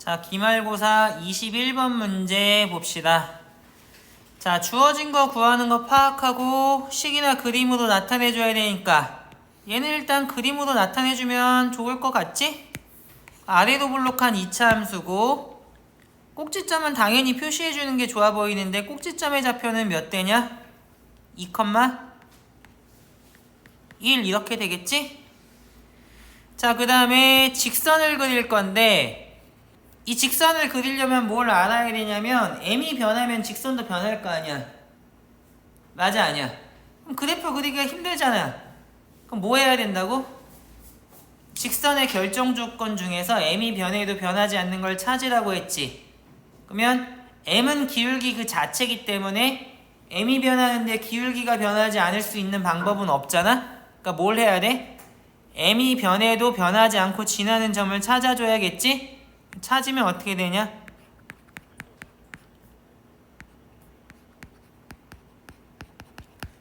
자, 기말고사 21번 문제 봅시다. 자, 주어진 거 구하는 거 파악하고 식이나 그림으로 나타내 줘야 되니까 얘는 일단 그림으로 나타내 주면 좋을 것 같지? 아래로 블록한 2차 함수고 꼭지점은 당연히 표시해 주는 게 좋아 보이는데 꼭지점의 좌표는 몇 대냐? 2, 1 이렇게 되겠지? 자, 그 다음에 직선을 그릴 건데 이 직선을 그리려면 뭘 알아야 되냐면 m이 변하면 직선도 변할 거 아니야. 맞아 아니야. 그럼 그래프 그리기가 힘들잖아. 그럼 뭐 해야 된다고? 직선의 결정 조건 중에서 m이 변해도 변하지 않는 걸 찾으라고 했지. 그러면 m은 기울기 그 자체이기 때문에 m이 변하는데 기울기가 변하지 않을 수 있는 방법은 없잖아. 그러니까 뭘 해야 돼? m이 변해도 변하지 않고 지나는 점을 찾아줘야겠지? 찾으면 어떻게 되냐?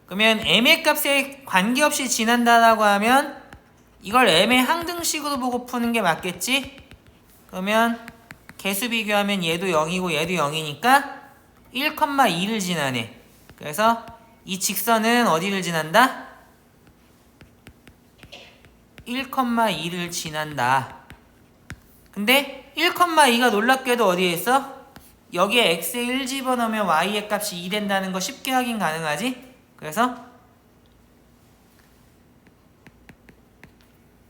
그러면 m의 값에 관계없이 지난다라고 하면 이걸 m의 항등식으로 보고 푸는 게 맞겠지? 그러면 개수 비교하면 얘도 0이고 얘도 0이니까 1,2를 지나네. 그래서 이 직선은 어디를 지난다? 1,2를 지난다. 근데 1,2가 놀랍게도 어디에 있어? 여기에 x에 1 집어넣으면 y의 값이 2 된다는 거 쉽게 확인 가능하지? 그래서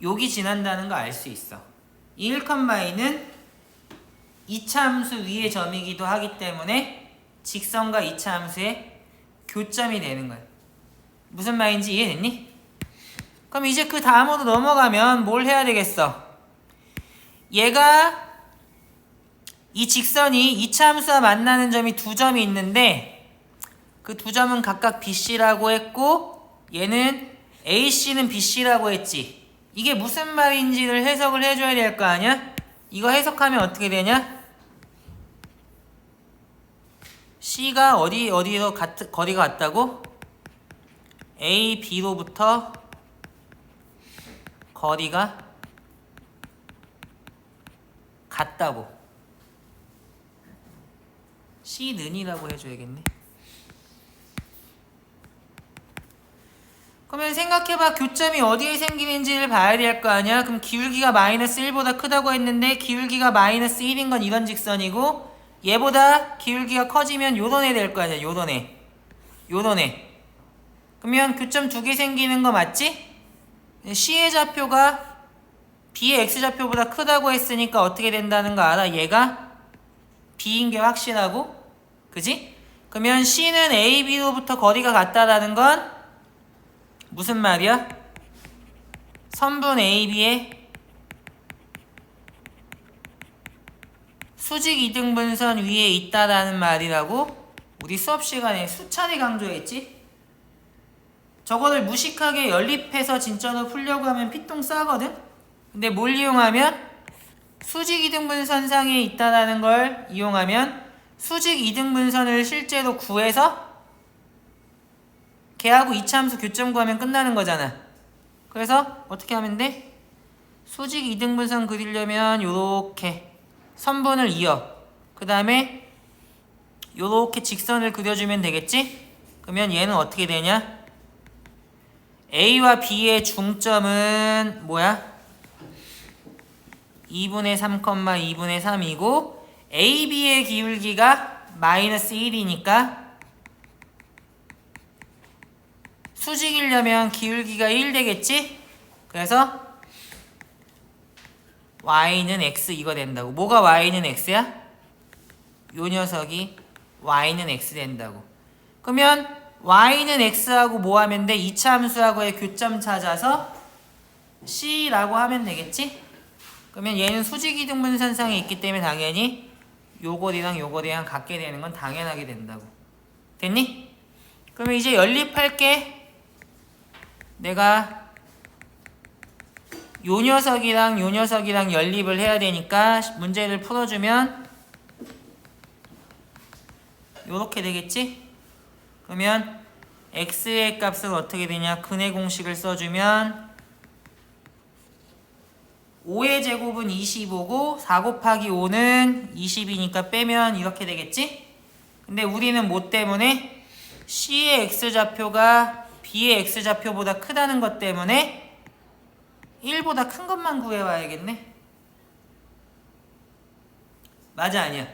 여기 지난다는 거 알 수 있어. 이 1,2는 2차 함수 위의 점이기도 하기 때문에 직선과 2차 함수의 교점이 되는 거야. 무슨 말인지 이해됐니? 그럼 이제 그 다음으로 넘어가면 뭘 해야 되겠어? 얘가 이 직선이 2차 함수와 만나는 점이 두 점이 있는데 그 두 점은 각각 BC라고 했고 얘는 AC는 BC라고 했지. 이게 무슨 말인지를 해석을 해줘야 될 거 아니야? 이거 해석하면 어떻게 되냐? C가 어디 어디로 같, 거리가 같다고? A, B로부터 거리가 같다고. C는이라고 해줘야겠네. 그러면 생각해봐 교점이 어디에 생기는지를 봐야 될 거 아니야? 그럼 기울기가 마이너스 1보다 크다고 했는데 기울기가 마이너스 1인 건 이런 직선이고 얘보다 기울기가 커지면 요런 애 될 거 아니야 요런 애 요런 애 그러면 교점 두 개 생기는 거 맞지? C의 좌표가 B의 X좌표보다 크다고 했으니까 어떻게 된다는 거 알아? 얘가 B인 게 확실하고 그지? 그러면 C는 A, B로부터 거리가 같다라는 건 무슨 말이야? 선분 AB의 수직 이등분선 위에 있다라는 말이라고 우리 수업 시간에 수차례 강조했지? 저거를 무식하게 연립해서 진짜로 풀려고 하면 피똥 싸거든? 근데 뭘 이용하면 수직 이등분선상에 있다라는 걸 이용하면 수직 이등분선을 실제로 구해서 걔하고 이차함수 교점 구하면 끝나는 거잖아. 그래서 어떻게 하면 돼? 수직 이등분선 그리려면 요렇게 선분을 이어. 그 다음에 요렇게 직선을 그려주면 되겠지? 그러면 얘는 어떻게 되냐? A와 B의 중점은 뭐야? 2분의 3, 2분의 3이고 AB의 기울기가 마이너스 1이니까 수직이려면 기울기가 1 되겠지? 그래서 y는 x 이거 된다고. 뭐가 y는 x야? 요 녀석이 y는 x 된다고. 그러면 y는 x하고 뭐 하면 돼? 2차 함수하고의 교점 찾아서 c라고 하면 되겠지? 그러면 얘는 수직이등분선상에 있기 때문에 당연히 요거리랑 요거리랑 같게 되는 건 당연하게 된다고. 됐니? 그러면 이제 연립할게. 내가 요 녀석이랑 요 녀석이랑 연립을 해야 되니까 문제를 풀어주면 요렇게 되겠지? 그러면 x의 값은 어떻게 되냐? 근의 공식을 써주면 5의 제곱은 25고 4 곱하기 5는 20이니까 빼면 이렇게 되겠지? 근데 우리는 뭐 때문에 C의 X좌표가 B의 X좌표보다 크다는 것 때문에 1보다 큰 것만 구해와야겠네. 맞아 아니야.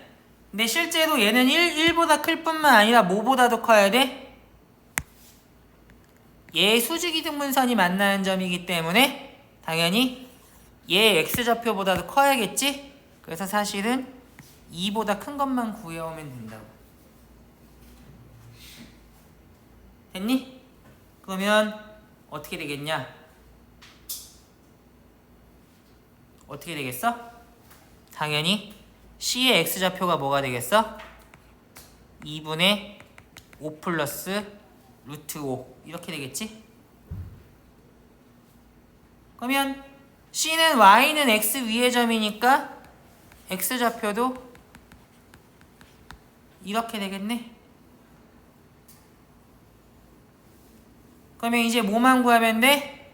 근데 실제로 얘는 1, 1보다 클 뿐만 아니라 뭐보다도 커야 돼? 얘의 수직이등분선이 만나는 점이기 때문에 당연히 얘의 x좌표보다도 커야겠지? 그래서 사실은 2보다 큰 것만 구해오면 된다고. 됐니? 그러면 어떻게 되겠냐? 어떻게 되겠어? 당연히 C의 x좌표가 뭐가 되겠어? 2분의 5 플러스 루트 5 이렇게 되겠지? 그러면 C는 Y는 X 위의 점이니까 X좌표도 이렇게 되겠네. 그러면 이제 뭐만 구하면 돼?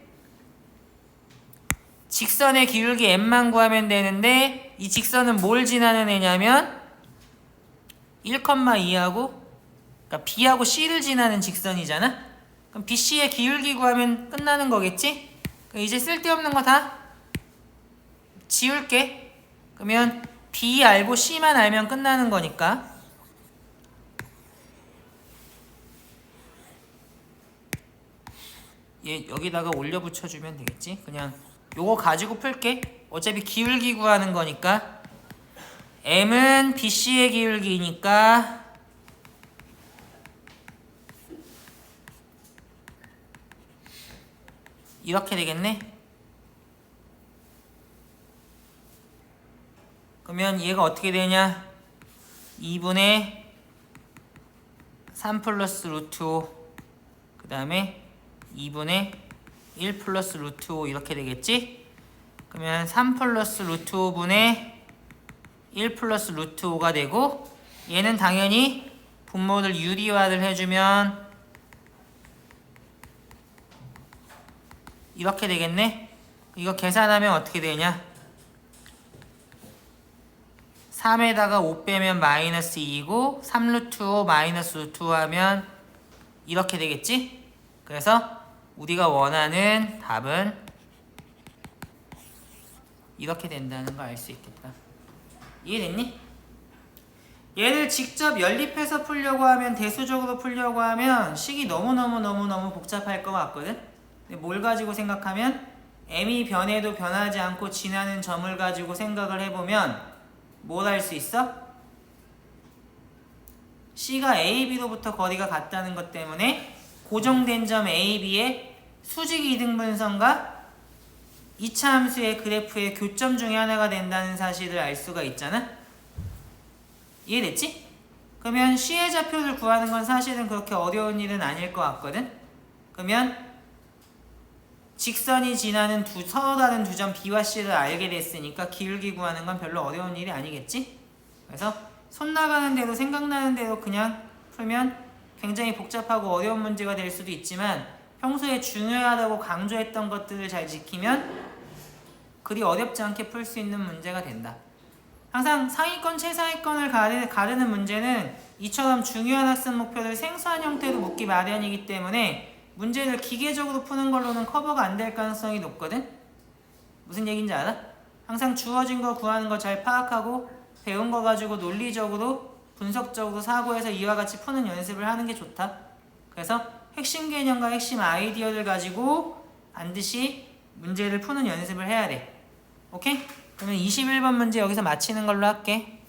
직선의 기울기 m만 구하면 되는데 이 직선은 뭘 지나는 애냐면 1,2하고 그러니까 B하고 C를 지나는 직선이잖아. 그럼 BC의 기울기 구하면 끝나는 거겠지? 이제 쓸데없는 거 다 지울게. 그러면 B 알고 C만 알면 끝나는 거니까. 얘 여기다가 올려 붙여주면 되겠지? 그냥 요거 가지고 풀게. 어차피 기울기 구하는 거니까. M은 BC의 기울기니까 이렇게 되겠네. 그러면 얘가 어떻게 되냐? 2분의 3 플러스 루트 5. 그 다음에 2분의 1 플러스 루트 5 이렇게 되겠지? 그러면 3 플러스 루트 5분의 1 플러스 루트 5가 되고 얘는 당연히 분모를 유리화를 해주면 이렇게 되겠네? 이거 계산하면 어떻게 되냐? 3에다가 5 빼면 마이너스 2고 3루트 5 마이너스 루트 5 하면 이렇게 되겠지? 그래서 우리가 원하는 답은 이렇게 된다는 걸 알 수 있겠다. 이해됐니? 얘를 직접 연립해서 풀려고 하면 대수적으로 풀려고 하면 식이 너무너무너무너무 복잡할 것 같거든? 근데 뭘 가지고 생각하면 m이 변해도 변하지 않고 지나는 점을 가지고 생각을 해보면 뭘 할 수 있어? C가 A, B로부터 거리가 같다는 것 때문에 고정된 점 A, B의 수직 이등분선과 2차 함수의 그래프의 교점 중에 하나가 된다는 사실을 알 수가 있잖아? 이해됐지? 그러면 C의 좌표를 구하는 건 사실은 그렇게 어려운 일은 아닐 것 같거든? 그러면 직선이 지나는 두 서로 다른 두 점 B와 C를 알게 됐으니까 기울기 구하는 건 별로 어려운 일이 아니겠지? 그래서 손 나가는 대로 생각나는 대로 그냥 풀면 굉장히 복잡하고 어려운 문제가 될 수도 있지만 평소에 중요하다고 강조했던 것들을 잘 지키면 그리 어렵지 않게 풀 수 있는 문제가 된다. 항상 상위권, 최상위권을 가르, 가르는 문제는 이처럼 중요한 학습 목표를 생소한 형태로 묻기 마련이기 때문에 문제를 기계적으로 푸는 걸로는 커버가 안 될 가능성이 높거든? 무슨 얘기인지 알아? 항상 주어진 거 구하는 거 잘 파악하고 배운 거 가지고 논리적으로 분석적으로 사고해서 이와 같이 푸는 연습을 하는 게 좋다. 그래서 핵심 개념과 핵심 아이디어를 가지고 반드시 문제를 푸는 연습을 해야 돼. 오케이? 그러면 21번 문제 여기서 마치는 걸로 할게.